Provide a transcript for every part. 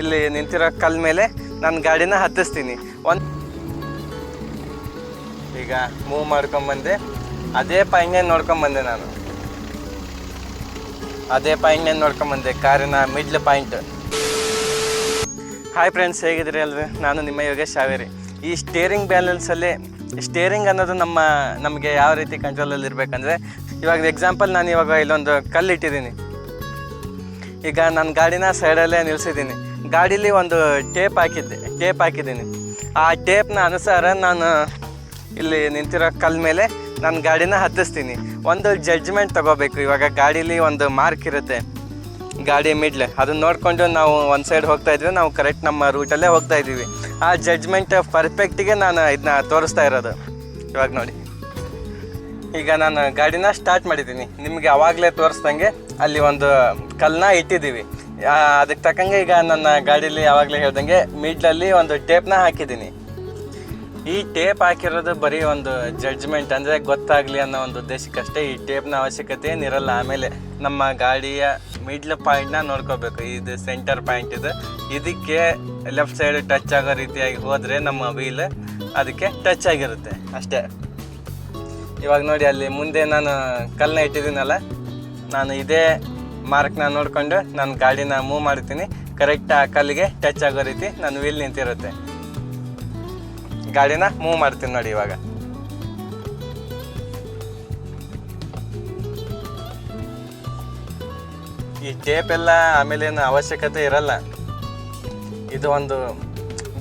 ಇಲ್ಲಿ ನಿಂತಿರೋ ಕಲ್ ಮೇಲೆ ನನ್ನ ಗಾಡಿನ ಹತ್ತಿಸ್ತೀನಿ. ಒಂದು ಈಗ ಮೂವ್ ಮಾಡ್ಕೊಂಬಂದೆ ಅದೇ ಪಾಯಿಂಟ್ನೇ ನೋಡ್ಕೊಂಬಂದೆ ನಾನು. ಅದೇ ಪಾಯಿಂಟ್ನೇ ನೋಡ್ಕೊಂಬಂದೆ ಕಾರಿನ ಮಿಡ್ಲ್ ಪಾಯಿಂಟ್ ಹಾಯ್ ಫ್ರೆಂಡ್ಸ್ ಹೇಗಿದ್ರಿ ಅಲ್ರಿ ನಾನು ನಿಮ್ಮ ಯೋಗೇಶ್ ಶಾವೇರಿ ಈ ಸ್ಟೇರಿಂಗ್ ಬ್ಯಾಲೆನ್ಸಲ್ಲಿ ಸ್ಟೇರಿಂಗ್ ಅನ್ನೋದು ನಮ್ಮ, ನಮಗೆ ಯಾವ ರೀತಿ ಕಂಟ್ರೋಲಲ್ಲಿ ಇರಬೇಕಂದ್ರೆ, ಇವಾಗ ಎಕ್ಸಾಂಪಲ್ ನಾನು ಇವಾಗ ಇಲ್ಲೊಂದು ಕಲ್ಲು ಇಟ್ಟಿದ್ದೀನಿ ಈಗ ನನ್ನ ಗಾಡಿನ ಸೈಡಲ್ಲೇ ನಿಲ್ಸಿದ್ದೀನಿ. ಗಾಡೀಲಿ ಒಂದು ಟೇಪ್ ಹಾಕಿದ್ದೆ ಟೇಪ್ ಹಾಕಿದ್ದೀನಿ. ಆ ಟೇಪ್ನ ಅನುಸಾರ ನಾನು ಇಲ್ಲಿ ನಿಂತಿರೋ ಕಲ್ ಮೇಲೆ ನನ್ನ ಗಾಡಿನ ಹತ್ತಿಸ್ತೀನಿ. ಒಂದು ಜಡ್ಜ್ಮೆಂಟ್ ತಗೋಬೇಕು. ಇವಾಗ ಗಾಡೀಲಿ ಒಂದು ಮಾರ್ಕ್ ಇರುತ್ತೆ. ಗಾಡಿ ಮಿಡ್ಲ್ ಅದನ್ನ ನೋಡಿಕೊಂಡು ನಾವು ಒಂದು ಸೈಡ್ ಹೋಗ್ತಾ ಇದ್ವಿ. ನಾವು ಕರೆಕ್ಟ್ ನಮ್ಮ ರೂಟಲ್ಲೇ ಹೋಗ್ತಾ ಇದ್ದೀವಿ. ಆ ಜಡ್ಜ್ಮೆಂಟ್ ಪರ್ಫೆಕ್ಟಿಗೆ ನಾನು ಇದನ್ನ ತೋರಿಸ್ತಾ ಇರೋದು. ಇವಾಗ ನೋಡಿ. ಈಗ ನಾನು ಗಾಡಿನ ಸ್ಟಾರ್ಟ್ ಮಾಡಿದ್ದೀನಿ. ನಿಮಗೆ ಅವಾಗಲೇ ತೋರಿಸ್ದಂಗೆ ಅಲ್ಲಿ ಒಂದು ಕಲ್ಲನ್ನ ಇಟ್ಟಿದ್ದೀವಿ. ಅದಕ್ಕೆ ತಕ್ಕಂಗೆ ಈಗ ನನ್ನ ಗಾಡೀಲಿ ಯಾವಾಗಲೇ ಹೇಳ್ದಂಗೆ ಮಿಡ್ಲಲ್ಲಿ ಒಂದು ಟೇಪ್ನ ಹಾಕಿದ್ದೀನಿ. ಈ ಟೇಪ್ ಹಾಕಿರೋದು ಬರೀ ಒಂದು ಜಡ್ಜ್ಮೆಂಟ್ ಅಂದರೆ ಗೊತ್ತಾಗಲಿ ಅನ್ನೋ ಒಂದು ಉದ್ದೇಶಕ್ಕಷ್ಟೇ ಈ ಟೇಪ್ನ ಅವಶ್ಯಕತೆ ಏನಿರಲ್ಲ ಆಮೇಲೆ ನಮ್ಮ ಗಾಡಿಯ ಮಿಡ್ಲ್ ಪಾಯಿಂಟ್ನ ನೋಡ್ಕೋಬೇಕು. ಇದು ಸೆಂಟರ್ ಪಾಯಿಂಟ್ ಇದು. ಇದಕ್ಕೆ ಲೆಫ್ಟ್ ಸೈಡ್ ಟಚ್ ಆಗೋ ರೀತಿಯಾಗಿ ಹೋದರೆ ನಮ್ಮ ವೀಲ್ ಅದಕ್ಕೆ ಟಚ್ ಆಗಿರುತ್ತೆ ಅಷ್ಟೇ. ಇವಾಗ ನೋಡಿ ಅಲ್ಲಿ ಮುಂದೆ ನಾನು ಕಲ್ಲನ್ನ ಇಟ್ಟಿದ್ದೀನಲ್ಲ, ನಾನು ಇದೇ ಮಾರ್ಕ್ನ ನೋಡಿಕೊಂಡು ನಾನು ಗಾಡಿನ ಮೂವ್ ಮಾಡ್ತೀನಿ. ಕರೆಕ್ಟ್ ಆ ಕಲ್ಲಿಗೆ ಟಚ್ ಆಗೋ ರೀತಿ ನಾನು ವೀಲ್ ನಿಂತಿರುತ್ತೆ. ಗಾಡಿನ ಮೂವ್ ಮಾಡ್ತೀನಿ ನೋಡಿ ಇವಾಗ. ಈ ಟೇಪ್ ಎಲ್ಲ ಆಮೇಲೆ ಏನು ಅವಶ್ಯಕತೆ ಇರಲ್ಲ. ಇದು ಒಂದು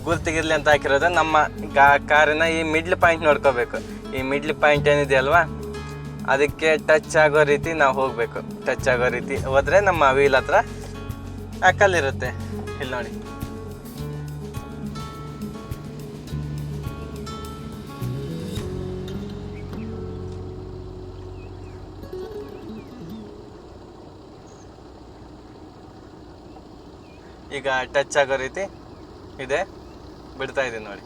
ಗುರ್ತಿಗಿರ್ಲಿ ಅಂತ ಹಾಕಿರೋದು ನಮ್ಮ ಗಾ ಕಾರಿನ ಈ ಮಿಡ್ಲ್ ಪಾಯಿಂಟ್ ನೋಡ್ಕೋಬೇಕು. ಈ ಮಿಡ್ಲ್ ಪಾಯಿಂಟ್ ಏನಿದೆ ಅಲ್ವಾ? ಅದಕ್ಕೆ ಟಚ್ ಆಗೋ ರೀತಿ ನಾವು ಹೋಗಬೇಕು. ಟಚ್ ಆಗೋ ರೀತಿ ಹೋದರೆ ನಮ್ಮ ವೀಲ್ ಹತ್ರ ಅಕ್ಕಲ್ಲಿರುತ್ತೆ ಕಲ್ಲಿರುತ್ತೆ ಇಲ್ಲಿ ನೋಡಿ. ಈಗ ಟಚ್ ಆಗೋ ರೀತಿ ಇದೆ. ಬಿಡ್ತಾ ಇದ್ದೀನಿ ನೋಡಿ.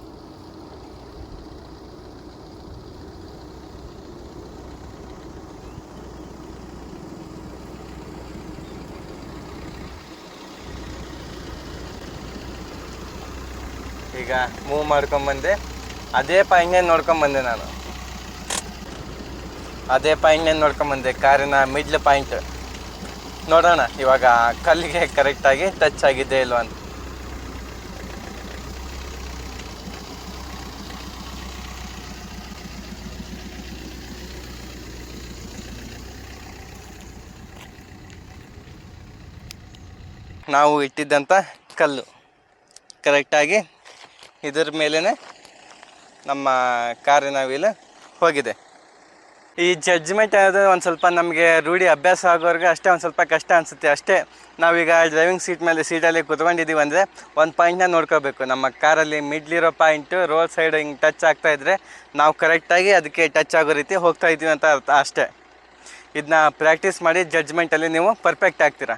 ಈಗ ಮೂವ್ ಮಾಡ್ಕೊಂಬಂದೆ ಅದೇ ಪಾಯಿಂಟ್ನೇ ನೋಡ್ಕೊಂಬಂದೆ ನಾನು. ಅದೇ ಪಾಯಿಂಟ್ನೇ ನೋಡ್ಕೊಂಬಂದೆ ಕಾರಿನ ಮಿಡ್ಲ್ ಪಾಯಿಂಟ್ ನೋಡೋಣ, ಇವಾಗ ಕಲ್ಲಿಗೆ ಕರೆಕ್ಟಾಗಿ ಟಚ್ ಆಗಿದೆ ಇಲ್ವ ಅಂತ. ನಾವು ಇಟ್ಟಿದ್ದಂಥ ಕಲ್ಲು. ಕರೆಕ್ಟಾಗಿ ಇದ್ರ ಮೇಲೇ ನಮ್ಮ ಕಾರಿನ ವೀಲ್ ಹೋಗಿದೆ. ಈ ಜಡ್ಜ್ಮೆಂಟ್ ಅನ್ನೋದು ಒಂದು ಸ್ವಲ್ಪ ನಮಗೆ ರೂಢಿ ಅಭ್ಯಾಸ ಆಗೋರ್ಗೆ ಅಷ್ಟೇ ಒಂದು ಸ್ವಲ್ಪ ಕಷ್ಟ ಅನಿಸುತ್ತೆ. ಅಷ್ಟೇ ನಾವೀಗ ಡ್ರೈವಿಂಗ್ ಸೀಟ್ ಮೇಲೆ ಸೀಟಲ್ಲಿ ಕುತ್ಕೊಂಡಿದ್ದೀವಿ ಅಂದರೆ ಒಂದು ಪಾಯಿಂಟ್ನ ನೋಡ್ಕೋಬೇಕು. ನಮ್ಮ ಕಾರಲ್ಲಿ ಮಿಡ್ಲಿರೋ ಪಾಯಿಂಟು ರೋಡ್ ಸೈಡ್ ಹಿಂಗೆ ಟಚ್ ಆಗ್ತಾ ಇದ್ದರೆ ನಾವು ಕರೆಕ್ಟಾಗಿ ಅದಕ್ಕೆ ಟಚ್ ಆಗೋ ರೀತಿ ಹೋಗ್ತಾ ಇದ್ದೀವಿ ಅಂತ ಅರ್ಥ ಅಷ್ಟೇ. ಇದನ್ನ ಪ್ರಾಕ್ಟೀಸ್ ಮಾಡಿ ಜಡ್ಜ್ಮೆಂಟಲ್ಲಿ ನೀವು ಪರ್ಫೆಕ್ಟ್ ಆಗ್ತೀರಾ?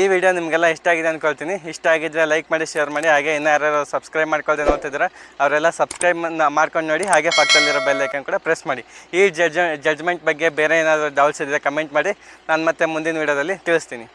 ಈ ವಿಡಿಯೋ ನಿಮಗೆಲ್ಲ ಇಷ್ಟ ಆಗಿದೆ ಅಂದ್ಕೊಳ್ತೀನಿ ಇಷ್ಟ ಆಗಿದ್ರೆ ಲೈಕ್ ಮಾಡಿ ಶೇರ್ ಮಾಡಿ, ಹಾಗೆ ಇನ್ನೂ ಯಾರ್ಯಾರು ಸಬ್ಸ್ಕ್ರೈಬ್ ಮಾಡ್ಕೊಳ್ದೆ ನೋಡ್ತಿದ್ರೆ ಅವರೆಲ್ಲ ಸಬ್ಸ್ಕ್ರೈಬ್ ಮಾಡ್ಕೊಂಡು ನೋಡಿ, ಹಾಗೆ ಪಕ್ಕದಲ್ಲಿರೋ ಬೆಲ್ ಐಕನ್ ಕೂಡ ಪ್ರೆಸ್ ಮಾಡಿ. ಈ ಜಡ್ಜ್ ಜಡ್ಜ್ಮೆಂಟ್ ಬಗ್ಗೆ ಬೇರೆ ಏನಾದರೂ ಡೌಟ್ಸ್ ಇದ್ದರೆ ಕಮೆಂಟ್ ಮಾಡಿ. ನಾನು ಮತ್ತೆ ಮುಂದಿನ ವಿಡಿಯೋದಲ್ಲಿ ತಿಳಿಸ್ತೀನಿ.